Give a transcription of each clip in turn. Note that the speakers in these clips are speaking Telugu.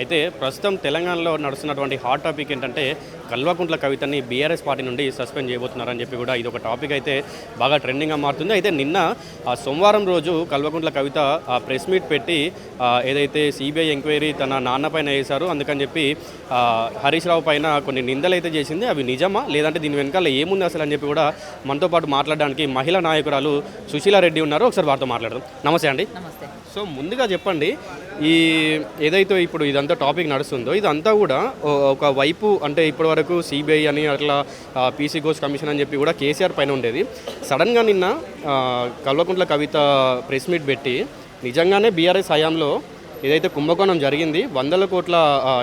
అయితే ప్రస్తుతం తెలంగాణలో నడుస్తున్నటువంటి హాట్ టాపిక్ ఏంటంటే కల్వకుంట్ల కవితని బీఆర్ఎస్ పార్టీ నుండి సస్పెండ్ చేయబోతున్నారని చెప్పి కూడా ఇది ఒక టాపిక్ అయితే బాగా ట్రెండింగ్గా మారుతుంది. అయితే నిన్న ఆ సోమవారం రోజు కల్వకుంట్ల కవిత ఆ ప్రెస్ మీట్ పెట్టి ఏదైతే సిబిఐ ఎంక్వైరీ తన నాన్న పైన వేశారు అందుకని చెప్పి హరీష్ రావు పైన కొన్ని నిందలు అయితే చేసింది. అవి నిజమా? లేదంటే దీని వెనకాల ఏముంది అసలు అని చెప్పి కూడా మనతో పాటు మాట్లాడడానికి మహిళా నాయకురాలు సుశీలా రెడ్డి ఉన్నారు. ఒకసారి వారితో మాట్లాడదాం. నమస్తే అండి. నమస్తే. సో ముందుగా చెప్పండి ఈ ఏదైతే ఇప్పుడు ఇదంతా టాపిక్ నడుస్తుందో ఇదంతా కూడా ఒక వైపు అంటే ఇప్పటి వరకు సిబిఐ అని అట్లా పీసీ ఘోష్ కమిషన్ అని చెప్పి కూడా కేసీఆర్ పైన ఉండేది. సడన్గా నిన్న కల్వకుంట్ల కవిత ప్రెస్ మీట్ పెట్టి నిజంగానే బీఆర్ఎస్ హయాంలో ఏదైతే కుంభకోణం జరిగింది వందల కోట్ల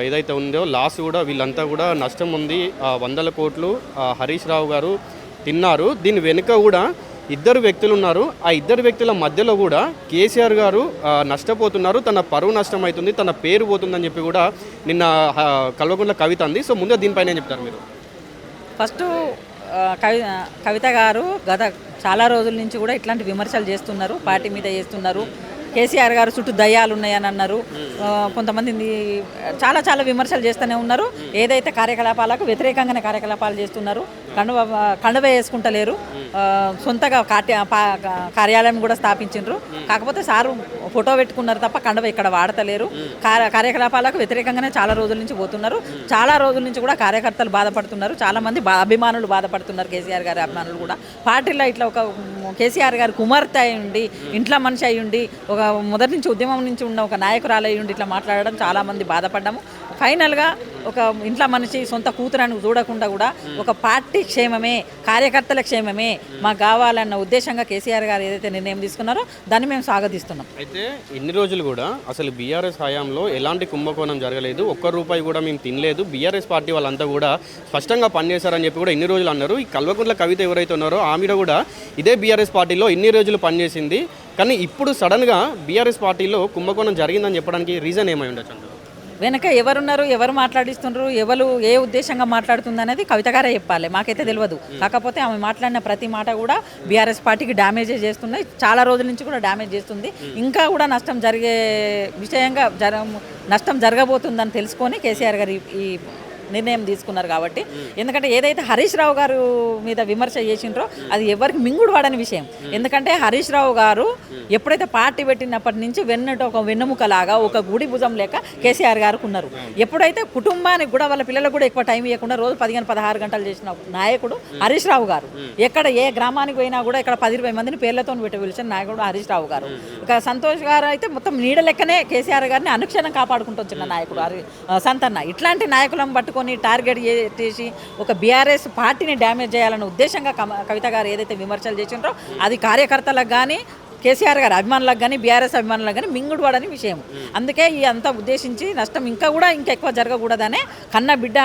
ఏదైతే ఉందో లాస్ కూడా వీళ్ళంతా కూడా నష్టం ఉంది. వందల కోట్లు హరీష్ రావు గారు తిన్నారు. దీని వెనుక కూడా ఇద్దరు వ్యక్తులు ఉన్నారు ఆ ఇద్దరు వ్యక్తుల మధ్యలో కూడా కేసీఆర్ గారు నష్టపోతున్నారు. తన పరువు నష్టం అవుతుంది తన పేరు పోతుందని చెప్పి కూడా నిన్న ఆ, కల్వకుంట్ల కవిత అంది. సో ముందే దీనిపైన చెప్తారు మీరు? ఫస్ట్ కవి కవిత గారు గత చాలా రోజుల నుంచి కూడా ఇట్లాంటి విమర్శలు చేస్తున్నారు. పార్టీ మీద చేస్తున్నారు. కేసీఆర్ గారు చుట్టూ దయ్యాలు ఉన్నాయని అన్నారు. కొంతమంది చాలా చాలా విమర్శలు చేస్తూనే ఉన్నారు. ఏదైతే కార్యకలాపాలకు వ్యతిరేకంగానే కార్యకలాపాలు చేస్తున్నారు. కండువ కండువ వేసుకుంటలేరు. సొంతగా కార్యాలయం కూడా స్థాపించారు కాకపోతే సారు ఫోటో పెట్టుకున్నారు తప్ప కండువ ఇక్కడ వాడతలేరు. కార్య- కార్యకలాపాలకు వ్యతిరేకంగానే చాలా రోజుల నుంచి పోతున్నారు. చాలా రోజుల నుంచి కూడా కార్యకర్తలు బాధపడుతున్నారు. చాలా మంది బా- అభిమానులు బాధపడుతున్నారు కేసీఆర్ గారి అభిమానులు కూడా. పార్టీలో ఇట్లా ఒక కేసీఆర్ గారి కుమార్తె అయి ఉండి ఇంట్లో మనిషి అయి ఉండి ఒక మొదటి నుంచి ఉద్యమం నుంచి ఉన్న ఒక నాయకురాలు అయి ఉండి ఇట్లా మాట్లాడడం చాలా మంది బాధపడ్డాము. ఫైనల్గా ఒక ఇంట్లో మనిషి సొంత కూతురని చూడకుండా కూడా ఒక పార్టీ క్షేమమే కార్యకర్తల క్షేమమే మాకు కావాలన్న ఉద్దేశంగా కేసీఆర్ గారు ఏదైతే నిర్ణయం తీసుకున్నారో దాన్ని మేము స్వాగతిస్తున్నాం అయితే ఇన్ని రోజులు కూడా అసలు బీఆర్ఎస్ హయాంలో ఎలాంటి కుంభకోణం జరగలేదు. ఒక్క రూపాయి కూడా మేము తినలేదు. బీఆర్ఎస్ పార్టీ వాళ్ళంతా కూడా స్పష్టంగా పనిచేశారని చెప్పి కూడా ఇన్ని రోజులు అన్నారు. ఈ కల్వకుంట్ల కవిత ఎవరైతే ఉన్నారో ఆమె కూడా ఇదే బీఆర్ఎస్ పార్టీలో ఇన్ని రోజులు పనిచేసింది. కానీ ఇప్పుడు సడన్గా బీఆర్ఎస్ పార్టీలో కుంభకోణం జరిగిందని చెప్పడానికి రీజన్ ఏమై ఉండొచ్చు వెనక ఎవరున్నారు ఎవరు మాట్లాడిస్తున్నారు ఎవరు ఏ ఉద్దేశంగా మాట్లాడుతుంది అనేది కవిత గారే చెప్పాలి. మాకైతే తెలియదు కాకపోతే ఆమె మాట్లాడిన ప్రతి మాట కూడా బీఆర్ఎస్ పార్టీకి డ్యామేజ్ చేస్తున్నాయి చాలా రోజుల నుంచి కూడా డ్యామేజ్ చేస్తుంది. ఇంకా కూడా నష్టం జరిగే విషయంగా జర నష్టం జరగబోతుందని తెలుసుకొని కేసీఆర్ గారు ఈ- ఈ నిర్ణయం తీసుకున్నారు కాబట్టి. ఎందుకంటే ఏదైతే హరీష్ రావు గారు మీద విమర్శ చేసిండ్రో అది ఎవరికి మింగుడు వాడని విషయం. ఎందుకంటే హరీష్ రావు గారు ఎప్పుడైతే పార్టీ పెట్టినప్పటి నుంచి వెన్నట ఒక వెన్నెముక లాగా ఒక గుడి భుజం లేక కేసీఆర్ గారికి ఉన్నారు. ఎప్పుడైతే కుటుంబానికి కూడా వాళ్ళ పిల్లలకు కూడా ఎక్కువ టైం ఇవ్వకుండా రోజు పదిహేను పదహారు గంటలు చేసిన నాయకుడు హరీష్ రావు గారు. ఎక్కడ ఏ గ్రామానికి పోయినా కూడా ఇక్కడ పది ఇరవై మందిని పేర్లతో పెట్టి పిలిచిన నాయకుడు హరీష్ రావు గారు. ఇక సంతోష్ గారు అయితే మొత్తం నీడ లెక్కనే కేసీఆర్ గారిని అనుక్షణం కాపాడుకుంటూ వచ్చిన నాయకుడు సంతన్న. ఇట్లాంటి నాయకులను పట్టుకొని టార్గెట్ చేసి ఒక బీఆర్ఎస్ పార్టీని డ్యామేజ్ చేయాలన్న ఉద్దేశంగా కవిత గారు ఏదైతే విమర్శలు చేసిండ్రో అది కార్యకర్తలకు కానీ కేసీఆర్ గారు అభిమానులకు కానీ బీఆర్ఎస్ అభిమానులకు కానీ మింగుడువాడని విషయం. అందుకే ఈ అంతా ఉద్దేశించి నష్టం ఇంకా కూడా ఇంకా ఎక్కువ జరగకూడదనే కన్న బిడ్డ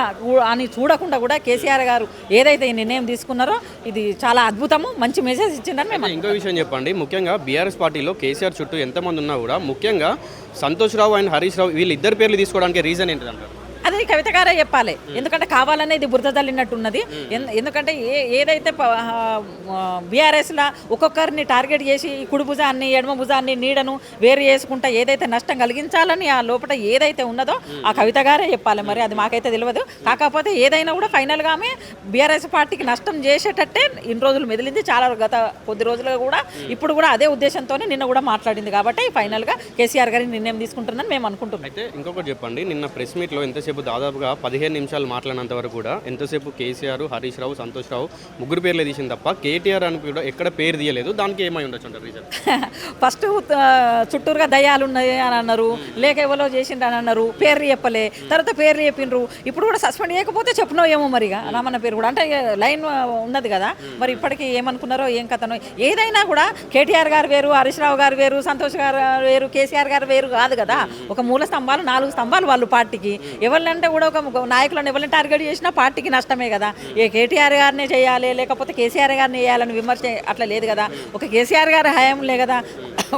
అని చూడకుండా కూడా కేసీఆర్ గారు ఏదైతే ఈ నిర్ణయం తీసుకున్నారో ఇది చాలా అద్భుతము మంచి మెసేజ్ ఇచ్చిందని మేము ఇంకో విషయం చెప్పండి. ముఖ్యంగా బీఆర్ఎస్ పార్టీలో కేసీఆర్ చుట్టూ ఎంతమంది ఉన్నా కూడా ముఖ్యంగా సంతోష్ రావు అండ్ హరీష్ రావు వీళ్ళిద్దరు పేర్లు తీసుకోవడానికి రీజన్ ఏంటంటారు అది కవిత గారే చెప్పాలి. ఎందుకంటే కావాలనే ఇది బురద తల్లినట్టున్నది ఎన్- ఎందుకంటే ఏ ఏదైతే బీఆర్ఎస్లా ఒక్కొక్కరిని టార్గెట్ చేసి కుడి భుజాన్ని ఎడమ భుజాన్ని నీడను వేరు చేసుకుంటా ఏదైతే నష్టం కలిగించాలని ఆ లోపల ఏదైతే ఉన్నదో ఆ కవిత గారే చెప్పాలి. మరి అది మాకైతే తెలియదు కాకపోతే ఏదైనా కూడా ఫైనల్గా ఆమె బీఆర్ఎస్ పార్టీకి నష్టం చేసేటట్టే ఇన్ని రోజులు మెదిలింది. చాలా గత కొద్ది రోజులుగా కూడా ఇప్పుడు కూడా అదే ఉద్దేశంతోనే నిన్న కూడా మాట్లాడింది కాబట్టి ఫైనల్గా కేసీఆర్ గారి నిర్ణయం తీసుకుంటుందని మేము అనుకుంటున్నాం. అయితే ఇంకొకటి చెప్పండి. నిన్న ప్రెస్ మీట్లో ఎంతసేపు దాదాపుగా పదిహేను నిమిషాలు మాట్లాడినంత వరకు కూడా ఎంతసేపు కేసీఆర్ హరీష్ రావు సంతోష్ రావు ముగ్గురు పేర్లే తీసింది తప్ప కేటీఆర్ అని కూడా ఎక్కడ పేరు తీయలేదు. దానికి ఏమై ఉండొచ్చు అంటారు రీజన్? ఫస్ట్ చుట్టూరుగా దయ్యాలు ఉన్నాయి అని అన్నారు. లేక ఎవరో చేసిండ్రు అని అన్నారు. పేర్లు చెప్పలే. తర్వాత పేర్లు చెప్పిండ్రు ఇప్పుడు కూడా సస్పెండ్ చేయకపోతే చెప్పినావు ఏమో మరిగా రామన్న పేరు కూడా. అంటే లైన్ ఉన్నది కదా. మరి ఇప్పటికీ ఏమనుకున్నారో ఏం కథనో. ఏదైనా కూడా కేటీఆర్ గారు వేరు హరీష్ రావు గారు వేరు సంతోష్ గారు వేరు కేసీఆర్ గారు వేరు కాదు కదా. ఒక మూల స్తంభాలు నాలుగు స్తంభాలు వాళ్ళు పార్టీకి. ఎవరు ఎవరినంటే కూడా ఒక నాయకులను ఎవరిని టార్గెట్ చేసినా పార్టీకి నష్టమే కదా. ఏ కేటీఆర్ గారినే చేయాలి లేకపోతే కేసీఆర్ గారిని చేయాలని విమర్శ అట్లా లేదు కదా. ఒక కేసీఆర్ గారి హయాంలే కదా.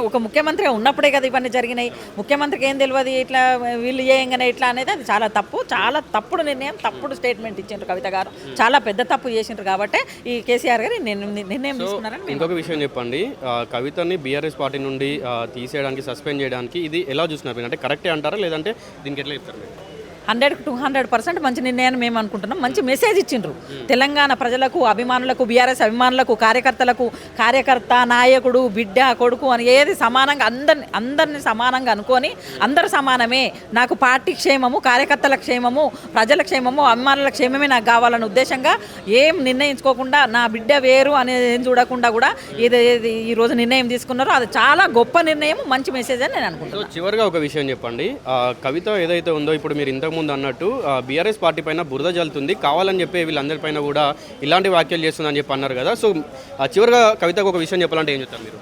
ఒక ముఖ్యమంత్రిగా ఉన్నప్పుడే కదా ఇవన్నీ జరిగినాయి. ముఖ్యమంత్రికి ఏం తెలియదు ఇట్లా వీళ్ళు చేయంగానే ఇట్లా అనేది అది చాలా తప్పు. చాలా తప్పుడు నిర్ణయం తప్పుడు స్టేట్మెంట్ ఇచ్చిండ్రు కవిత గారు. చాలా పెద్ద తప్పు చేసిండ్రు కాబట్టి ఈ కేసీఆర్ గారు నిర్ణయం తీసుకున్నారని ఇంకొక విషయం చెప్పండి. కవితని బీఆర్ఎస్ పార్టీ నుండి తీసేయడానికి సస్పెండ్ చేయడానికి ఇది ఎలా చూస్తున్నారు? అంటే కరెక్టే అంటారా? లేదంటే దీనికి ఎట్లా చెప్తారు? హండ్రెడ్ టూ హండ్రెడ్ పర్సెంట్ మంచి నిర్ణయాన్ని మేము అనుకుంటున్నాం. మంచి మెసేజ్ ఇచ్చిండ్రు. తెలంగాణ ప్రజలకు అభిమానులకు బీఆర్ఎస్ అభిమానులకు కార్యకర్తలకు కార్యకర్త నాయకుడు బిడ్డ కొడుకు అని ఏది సమానంగా అందరిని అందరిని సమానంగా అనుకొని అందరు సమానమే. నాకు పార్టీ క్షేమము కార్యకర్తల క్షేమము ప్రజల క్షేమము అభిమానుల క్షేమమే నాకు కావాలన్న ఉద్దేశంగా ఏం నిర్ణయించుకోకుండా నా బిడ్డ వేరు అనేది ఏం చూడకుండా కూడా ఇది ఇది ఈ రోజు నిర్ణయం తీసుకున్నారో అది చాలా గొప్ప నిర్ణయం మంచి మెసేజ్ అని నేను అనుకుంటున్నాను చివరిగా ఒక విషయం చెప్పండి. కవిత ఏదైతే ఉందో ఇప్పుడు మీరు ఇంతకుముందు అన్నట్టు బీఆర్ఎస్ పార్టీ పైన బురద జల్లుతుంది. కావాలని చెప్పి వీళ్ళందరిపైన కూడా ఇలాంటి వ్యాఖ్యలు చేస్తుందని చెప్పి అన్నారు కదా. సో ఆ, చివరిగా కవితకు ఒక విషయం చెప్పాలంటే ఏం చెప్తారు మీరు?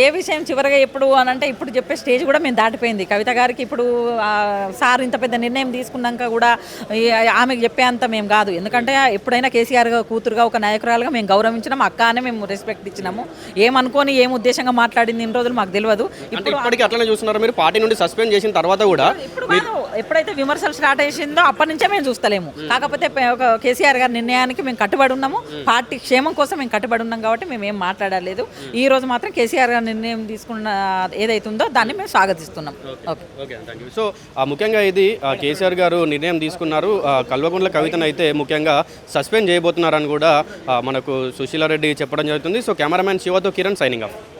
ఏ విషయం చివరిగా ఎప్పుడు అని అంటే ఇప్పుడు చెప్పే స్టేజ్ కూడా మేము దాటిపోయింది. కవిత గారికి ఇప్పుడు సార్ ఇంత పెద్ద నిర్ణయం తీసుకున్నాక కూడా ఆమెకు చెప్పేంత మేము కాదు. ఎందుకంటే ఎప్పుడైనా కేసీఆర్ కూతురుగా ఒక నాయకురాలుగా మేము గౌరవించినాం అక్క అనే మేము రెస్పెక్ట్ ఇచ్చినాము. ఏమనుకొని ఏం ఉద్దేశంగా మాట్లాడింది ఇన్ని రోజులు మాకు తెలియదు. ఇప్పటికీ అట్లనే చూస్తున్నారు. మీరు పార్టీ నుండి సస్పెండ్ చేసిన తర్వాత కూడా ఎప్పుడైతే విమర్శలు స్టార్ట్ చేసిందో అప్పటి నుంచే మేము చూస్తలేము. కాకపోతే ఒక కేసీఆర్ గారి నిర్ణయానికి మేము కట్టుబడి ఉన్నాము. పార్టీ క్షేమం కోసం మేము కట్టుబడి ఉన్నాం కాబట్టి మేము ఏం మాట్లాడలేదు. ఈ రోజు మాత్రం కేసీఆర్ గారి నిర్ణయం తీసుకున్న ఏదైతే ఉందో దాన్ని మేము స్వాగతిస్తున్నాం. ఓకే. సో ముఖ్యంగా ఇది కేసీఆర్ గారు నిర్ణయం తీసుకున్నారు. ఆ, కల్వకుంట్ల కవితను అయితే ముఖ్యంగా సస్పెండ్ చేయబోతున్నారని కూడా మనకు సుశీలారెడ్డి చెప్పడం జరుగుతుంది. సో కెమెరామ్యాన్ శివతో కిరణ్ సైనింగ్ ఆఫ్.